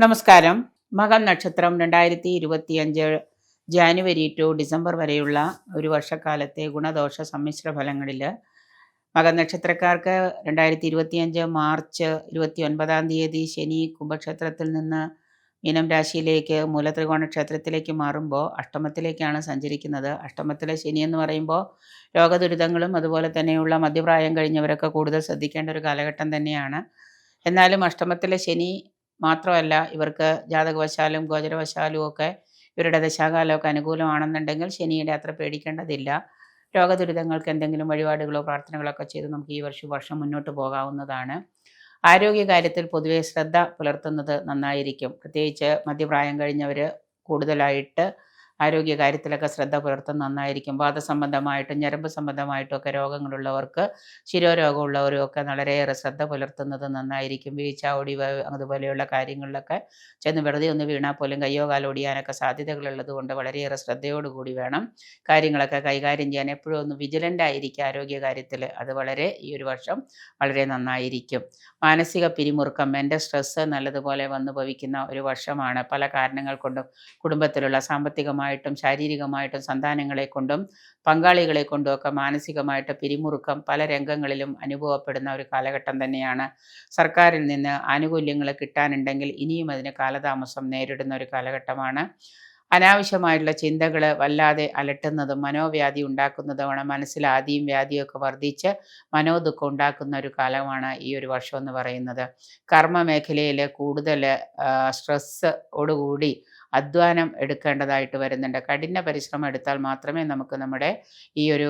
നമസ്കാരം. മകം നക്ഷത്രം രണ്ടായിരത്തി ഇരുപത്തി അഞ്ച് ജാനുവരി ടു ഡിസംബർ വരെയുള്ള ഒരു വർഷക്കാലത്തെ ഗുണദോഷ സമ്മിശ്ര ഫലങ്ങളിൽ മകം നക്ഷത്രക്കാർക്ക് രണ്ടായിരത്തി ഇരുപത്തിയഞ്ച് മാർച്ച് ഇരുപത്തി ഒൻപതാം തീയതി ശനി കുംഭക്ഷേത്രത്തിൽ നിന്ന് മീനം രാശിയിലേക്ക് മൂലത്രികോണ ക്ഷേത്രത്തിലേക്ക് മാറുമ്പോൾ അഷ്ടമത്തിലേക്കാണ് സഞ്ചരിക്കുന്നത്. അഷ്ടമത്തിലെ ശനി എന്ന് പറയുമ്പോൾ രോഗദുരിതങ്ങളും അതുപോലെ തന്നെയുള്ള മധ്യപ്രായം കഴിഞ്ഞവരൊക്കെ കൂടുതൽ ശ്രദ്ധിക്കേണ്ട ഒരു കാലഘട്ടം തന്നെയാണ്. എന്നാലും അഷ്ടമത്തിലെ ശനി മാത്രമല്ല ഇവർക്ക് ജാതകവശാലും ഗോചരവശാലും ഒക്കെ ഇവരുടെ ദശാകാലമൊക്കെ അനുകൂലമാണെന്നുണ്ടെങ്കിൽ ശനിയുടെ അത്ര പേടിക്കേണ്ടതില്ല. രോഗദുരിതങ്ങൾക്ക് എന്തെങ്കിലും വഴിപാടുകളോ പ്രാർത്ഥനകളൊക്കെ ചെയ്ത് നമുക്ക് ഈ വർഷം വർഷം മുന്നോട്ട് പോകാവുന്നതാണ്. ആരോഗ്യകാര്യത്തിൽ പൊതുവെ ശ്രദ്ധ പുലർത്തുന്നത് നന്നായിരിക്കും. പ്രത്യേകിച്ച് മധ്യപ്രായം കഴിഞ്ഞവർ കൂടുതലായിട്ട് ആരോഗ്യ കാര്യത്തിലൊക്കെ ശ്രദ്ധ പുലർത്തുന്നത് നന്നായിരിക്കും. വാദസംബന്ധമായിട്ടും ഞരമ്പ് സംബന്ധമായിട്ടും ഒക്കെ രോഗങ്ങളുള്ളവർക്ക് ശിരോരോഗമുള്ളവരും ഒക്കെ വളരെയേറെ ശ്രദ്ധ പുലർത്തുന്നത് നന്നായിരിക്കും. വീഴ്ച ഒടിവ് അതുപോലെയുള്ള കാര്യങ്ങളിലൊക്കെ ചെന്ന് വെറുതെ ഒന്ന് വീണാൽ പോലും കയ്യോ കാലം ഒടിയാനൊക്കെ സാധ്യതകളുള്ളത് കൊണ്ട് വളരെയേറെ ശ്രദ്ധയോടുകൂടി വേണം കാര്യങ്ങളൊക്കെ കൈകാര്യം ചെയ്യാൻ. എപ്പോഴും ഒന്ന് വിജിലന്റ് ആയിരിക്കും ആരോഗ്യ കാര്യത്തിൽ അത് വളരെ ഈ ഒരു വർഷം വളരെ നന്നായിരിക്കും. മാനസിക പിരിമുറുക്കം മെന്റൽ സ്ട്രെസ്സ് നല്ലതുപോലെ വന്നു ഭവിക്കുന്ന ഒരു വർഷമാണ്. പല കാരണങ്ങൾ കൊണ്ടും കുടുംബത്തിലുള്ള സാമ്പത്തികമായിട്ടും ശാരീരികമായിട്ടും സന്താനങ്ങളെ കൊണ്ടും പങ്കാളികളെ കൊണ്ടും ഒക്കെ മാനസികമായിട്ട് പിരിമുറുക്കം പല രംഗങ്ങളിലും അനുഭവപ്പെടുന്ന ഒരു കാലഘട്ടം തന്നെയാണ്. സർക്കാരിൽ നിന്ന് ആനുകൂല്യങ്ങൾ കിട്ടാനുണ്ടെങ്കിൽ ഇനിയും അതിന് കാലതാമസം നേരിടുന്ന ഒരു കാലഘട്ടമാണ്. അനാവശ്യമായിട്ടുള്ള ചിന്തകൾ വല്ലാതെ അലട്ടുന്നതും മനോവ്യാധി ഉണ്ടാക്കുന്നതുമാണ് മനസ്സിൽ ആദ്യം വ്യാധിയൊക്കെ വർദ്ധിച്ച് മനോദുഃഖം ഉണ്ടാക്കുന്ന ഒരു കാലമാണ് ഈ ഒരു വർഷം എന്ന് പറയുന്നത്. കർമ്മ മേഖലയിൽ കൂടുതൽ സ്ട്രെസ് ഓടുകൂടി അധ്വാനം എടുക്കേണ്ടതായിട്ട് വരുന്നുണ്ട്. കഠിന പരിശ്രമം എടുത്താൽ മാത്രമേ നമുക്ക് നമ്മുടെ ഈ ഒരു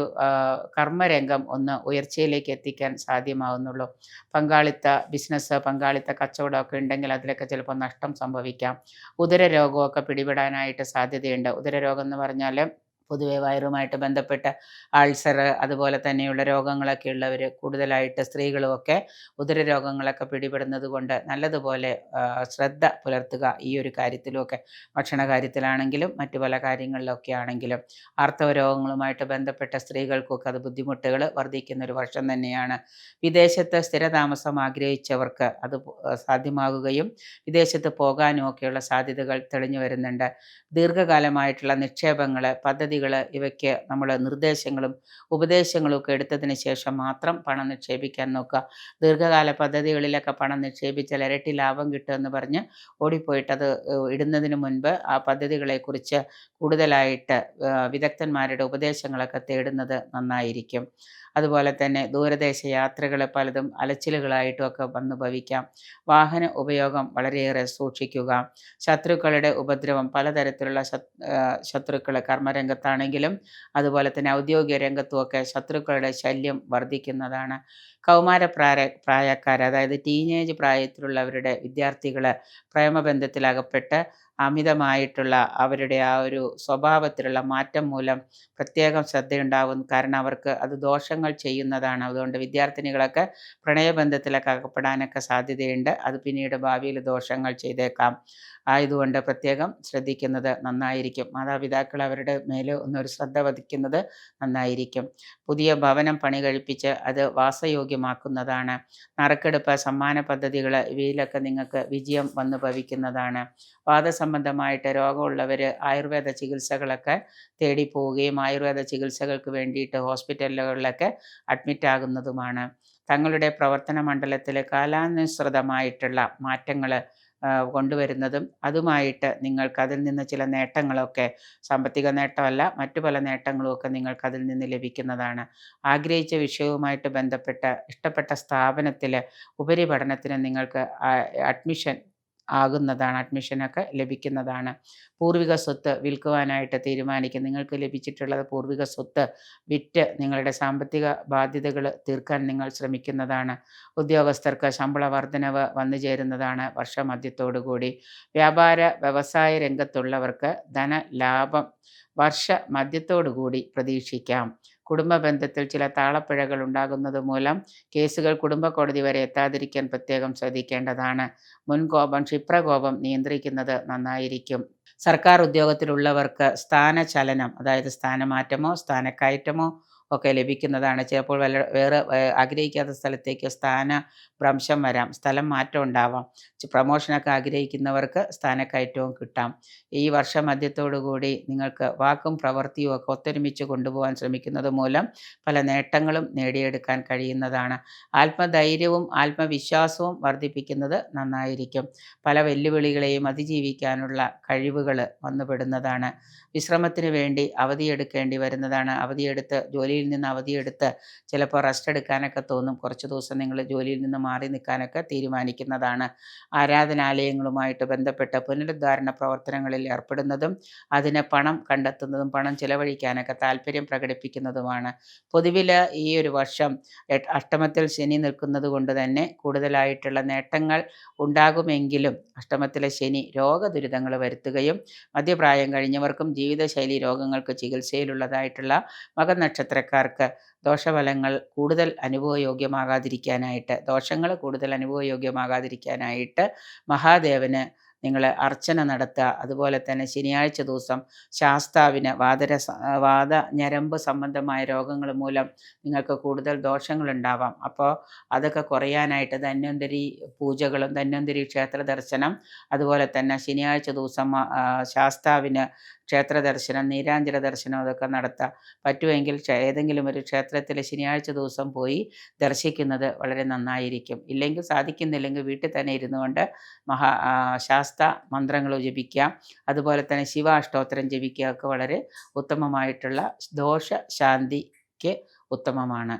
കർമ്മരംഗം ഒന്ന് ഉയർച്ചയിലേക്ക് എത്തിക്കാൻ സാധ്യമാവുന്നുള്ളൂ. പങ്കാളിത്ത ബിസിനസ് പങ്കാളിത്ത കച്ചവടമൊക്കെ ഉണ്ടെങ്കിൽ അതിലൊക്കെ ചിലപ്പോൾ നഷ്ടം സംഭവിക്കാം. ഉദരരോഗമൊക്കെ പിടിപെടാനായിട്ട് സാധ്യതയുണ്ട്. ഉദരരോഗം എന്ന് പറഞ്ഞാൽ പൊതുവെ വയറുമായിട്ട് ബന്ധപ്പെട്ട അൾസർ അതുപോലെ തന്നെയുള്ള രോഗങ്ങളൊക്കെ ഉള്ളവർ കൂടുതലായിട്ട് സ്ത്രീകളുമൊക്കെ ഉദരരോഗങ്ങളൊക്കെ പിടിപെടുന്നത് കൊണ്ട് നല്ലതുപോലെ ശ്രദ്ധ പുലർത്തുക ഈ ഒരു കാര്യത്തിലുമൊക്കെ ഭക്ഷണ കാര്യത്തിലാണെങ്കിലും മറ്റു പല കാര്യങ്ങളിലൊക്കെ ആണെങ്കിലും ആർത്തവ രോഗങ്ങളുമായിട്ട് ബന്ധപ്പെട്ട സ്ത്രീകൾക്കൊക്കെ അത് ബുദ്ധിമുട്ടുകൾ വർദ്ധിക്കുന്ന ഒരു വർഷം തന്നെയാണ്. വിദേശത്ത് സ്ഥിരതാമസം ആഗ്രഹിച്ചവർക്ക് അത് സാധ്യമാകുകയും വിദേശത്ത് പോകാനും ഒക്കെയുള്ള സാധ്യതകൾ തെളിഞ്ഞു വരുന്നുണ്ട്. ദീർഘകാലമായിട്ടുള്ള നിക്ഷേപങ്ങൾ പദ്ധതികൾ ഇവയ്ക്ക് നമ്മൾ നിർദ്ദേശങ്ങളും ഉപദേശങ്ങളും ഒക്കെ എടുത്തതിന് ശേഷം മാത്രം പണം നിക്ഷേപിക്കാൻ നോക്കുക. ദീർഘകാല പദ്ധതികളിലൊക്കെ പണം നിക്ഷേപിച്ചാൽ ഇരട്ടി ലാഭം കിട്ടുമെന്ന് പറഞ്ഞ് ഓടിപ്പോയിട്ട് അത് ഇടുന്നതിന് മുൻപ് ആ പദ്ധതികളെക്കുറിച്ച് കൂടുതലായിട്ട് വിദഗ്ധന്മാരുടെ ഉപദേശങ്ങളൊക്കെ തേടുന്നത് നന്നായിരിക്കും. അതുപോലെ തന്നെ ദൂരദേശ യാത്രകൾ പലതും അലച്ചിലുകളായിട്ടുമൊക്കെ വന്നു ഭവിക്കാം. വാഹന ഉപയോഗം വളരെയേറെ സൂക്ഷിക്കുക. ശത്രുക്കളുടെ ഉപദ്രവം പലതരത്തിലുള്ള ശത്രുക്കൾ കർമ്മരംഗത്താണെങ്കിലും അതുപോലെ തന്നെ ഔദ്യോഗിക രംഗത്തുമൊക്കെ ശത്രുക്കളുടെ ശല്യം വർദ്ധിക്കുന്നതാണ് കൗമാര പ്രായ പ്രായക്കാർ അതായത് ടീനേജ് പ്രായത്തിലുള്ളവരുടെ വിദ്യാർത്ഥികൾ പ്രേമബന്ധത്തിലകപ്പെട്ട് അമിതമായിട്ടുള്ള അവരുടെ ആ ഒരു സ്വഭാവത്തിലുള്ള മാറ്റം മൂലം പ്രത്യേകം ശ്രദ്ധയുണ്ടാവും കാരണം അവർക്ക് അത് ദോഷങ്ങൾ ചെയ്യുന്നതാണ്. അതുകൊണ്ട് വിദ്യാർത്ഥിനികളൊക്കെ പ്രണയബന്ധത്തിലൊക്കെ അകപ്പെടാനൊക്കെ സാധ്യതയുണ്ട്. അത് പിന്നീട് ഭാവിയിൽ ദോഷങ്ങൾ ചെയ്തേക്കാം. ആയതുകൊണ്ട് പ്രത്യേകം ശ്രദ്ധിക്കുന്നത് നന്നായിരിക്കും. മാതാപിതാക്കൾ അവരുടെ മേൽ ഒന്നൊരു ശ്രദ്ധ വധിക്കുന്നത് നന്നായിരിക്കും. പുതിയ ഭവനം പണി കഴിപ്പിച്ച് അത് വാസയോഗ്യമാക്കുന്നതാണ്. നറുക്കെടുപ്പ് സമ്മാന പദ്ധതികൾ ഇവയിലൊക്കെ നിങ്ങൾക്ക് വിജയം വന്നു ഭവിക്കുന്നതാണ്. വാദസംബന്ധമായിട്ട് രോഗമുള്ളവർ ആയുർവേദ ചികിത്സകളൊക്കെ തേടി പോവുകയും ആയുർവേദ ചികിത്സകൾക്ക് വേണ്ടിയിട്ട് ഹോസ്പിറ്റലുകളിലൊക്കെ അഡ്മിറ്റ് ആകുന്നതുമാണ് തങ്ങളുടെ പ്രവർത്തന മണ്ഡലത്തിൽ കാലാനുസൃതമായിട്ടുള്ള മാറ്റങ്ങൾ കൊണ്ടുവരുന്നതും അതുമായിട്ട് നിങ്ങൾക്ക് അതിൽ നിന്ന് ചില നേട്ടങ്ങളൊക്കെ സാമ്പത്തിക നേട്ടമല്ല മറ്റു പല നേട്ടങ്ങളും ഒക്കെ നിങ്ങൾക്ക് അതിൽ നിന്ന് ലഭിക്കുന്നതാണ്. ആഗ്രഹിച്ച വിഷയവുമായിട്ട് ബന്ധപ്പെട്ട ഇഷ്ടപ്പെട്ട സ്ഥാപനത്തിൽ ഉപരിപഠനത്തിന് നിങ്ങൾക്ക് അഡ്മിഷൻ ആകുന്നതാണ് അഡ്മിഷനൊക്കെ ലഭിക്കുന്നതാണ്. പൂർവിക സ്വത്ത് വിൽക്കുവാനായിട്ട് തീരുമാനിക്കും. നിങ്ങൾക്ക് ലഭിച്ചിട്ടുള്ളത് പൂർവിക സ്വത്ത് വിറ്റ് നിങ്ങളുടെ സാമ്പത്തിക ബാധ്യതകൾ തീർക്കാൻ നിങ്ങൾ ശ്രമിക്കുന്നതാണ്. ഉദ്യോഗസ്ഥർക്ക് ശമ്പള വർധനവ് വന്നു ചേരുന്നതാണ് വർഷമധ്യത്തോടുകൂടി. വ്യാപാര വ്യവസായ രംഗത്തുള്ളവർക്ക് ധനലാഭം വർഷ മധ്യത്തോടുകൂടി പ്രതീക്ഷിക്കാം. കുടുംബ ബന്ധത്തിൽ ചില താളപ്പിഴകൾ ഉണ്ടാകുന്നത് മൂലം കേസുകൾ കുടുംബ കോടതി വരെ എത്താതിരിക്കാൻ പ്രത്യേകം ശ്രദ്ധിക്കേണ്ടതാണ്. മുൻകോപം ക്ഷിപ്രകോപം നിയന്ത്രിക്കുന്നത് നന്നായിരിക്കും. സർക്കാർ ഉദ്യോഗത്തിലുള്ളവർക്ക് സ്ഥാനചലനം അതായത് സ്ഥാനമാറ്റമോ സ്ഥാനക്കയറ്റമോ ഒക്കെ ലഭിക്കുന്നതാണ്. ചിലപ്പോൾ വല്ല വേറെ ആഗ്രഹിക്കാത്ത സ്ഥലത്തേക്ക് സ്ഥാന ഭ്രംശം വരാം. സ്ഥലം മാറ്റം ഉണ്ടാവാം. പ്രമോഷനൊക്കെ ആഗ്രഹിക്കുന്നവർക്ക് സ്ഥാനക്കയറ്റവും കിട്ടാം. ഈ വർഷം മധ്യത്തോടുകൂടി നിങ്ങൾക്ക് വാക്കും പ്രവൃത്തിയും ഒക്കെ ഒത്തൊരുമിച്ച് കൊണ്ടുപോകാൻ ശ്രമിക്കുന്നത് മൂലം പല നേട്ടങ്ങളും നേടിയെടുക്കാൻ കഴിയുന്നതാണ്. ആത്മധൈര്യവും ആത്മവിശ്വാസവും വർദ്ധിപ്പിക്കുന്നത് നന്നായിരിക്കും. പല വെല്ലുവിളികളെയും അതിജീവിക്കാനുള്ള കഴിവുകൾ വന്നുപെടുന്നതാണ്. വിശ്രമത്തിന് വേണ്ടി അവധിയെടുക്കേണ്ടി വരുന്നതാണ്. അവധിയെടുത്ത് ജോലിയിൽ നിന്ന് അവധിയെടുത്ത് ചിലപ്പോൾ റെസ്റ്റ് എടുക്കാനൊക്കെ തോന്നും. കുറച്ച് ദിവസം നിങ്ങൾ ജോലിയിൽ നിന്ന് മാറി നിൽക്കാനൊക്കെ തീരുമാനിക്കുന്നതാണ്. ആരാധനാലയങ്ങളുമായിട്ട് ബന്ധപ്പെട്ട പുനരുദ്ധാരണ പ്രവർത്തനങ്ങളിൽ ഏർപ്പെടുന്നതും അതിന് പണം കണ്ടെത്തുന്നതും പണം ചിലവഴിക്കാനൊക്കെ താല്പര്യം പ്രകടിപ്പിക്കുന്നതുമാണ്. പൊതുവിൽ ഈ ഒരു വർഷം അഷ്ടമത്തിൽ ശനി നിൽക്കുന്നത് കൊണ്ട് തന്നെ കൂടുതലായിട്ടുള്ള നേട്ടങ്ങൾ ഉണ്ടാകുമെങ്കിലും അഷ്ടമത്തിലെ ശനി രോഗദുരിതങ്ങൾ വരുത്തുകയും മധ്യപ്രായം കഴിഞ്ഞവർക്കും ജീവിതശൈലി രോഗങ്ങൾക്ക് ചികിത്സയിലുള്ളതായിട്ടുള്ള മകനക്ഷത്രക്കാർക്ക് ദോഷഫലങ്ങൾ കൂടുതൽ അനുഭവയോഗ്യമാകാതിരിക്കാനായിട്ട് ദോഷങ്ങൾ കൂടുതൽ അനുഭവയോഗ്യമാകാതിരിക്കാനായിട്ട് മഹാദേവന് നിങ്ങൾ അർച്ചന നടത്തുക. അതുപോലെ തന്നെ ശനിയാഴ്ച ദിവസം ശാസ്താവിന് വാതര വാത ഞരമ്പ് സംബന്ധമായ രോഗങ്ങൾ മൂലം നിങ്ങൾക്ക് കൂടുതൽ ദോഷങ്ങളുണ്ടാവാം. അപ്പോൾ അതൊക്കെ കുറയാനായിട്ട് ധന്വന്തരി പൂജകളും ധന്വന്തരി ക്ഷേത്ര ദർശനം അതുപോലെ തന്നെ ശനിയാഴ്ച ദിവസം ശാസ്താവിന് ക്ഷേത്ര ദർശനം നീരാഞ്ജന ദർശനം അതൊക്കെ നടത്താം. പറ്റുമെങ്കിൽ ഏതെങ്കിലും ഒരു ക്ഷേത്രത്തിൽ ശനിയാഴ്ച ദിവസം പോയി ദർശിക്കുന്നത് വളരെ നന്നായിരിക്കും. ഇല്ലെങ്കിൽ സാധിക്കുന്നില്ലെങ്കിൽ വീട്ടിൽ തന്നെ ഇരുന്നുകൊണ്ട് മഹാ ആ, ശാസ്ത മന്ത്രങ്ങൾ ജപിക്കാം അതുപോലെ തന്നെ ശിവാഷ്ടോത്തരം ജപിക്കുക ഒക്കെ വളരെ ഉത്തമമായിട്ടുള്ള ദോഷ ശാന്തിക്ക് ഉത്തമമാണ്.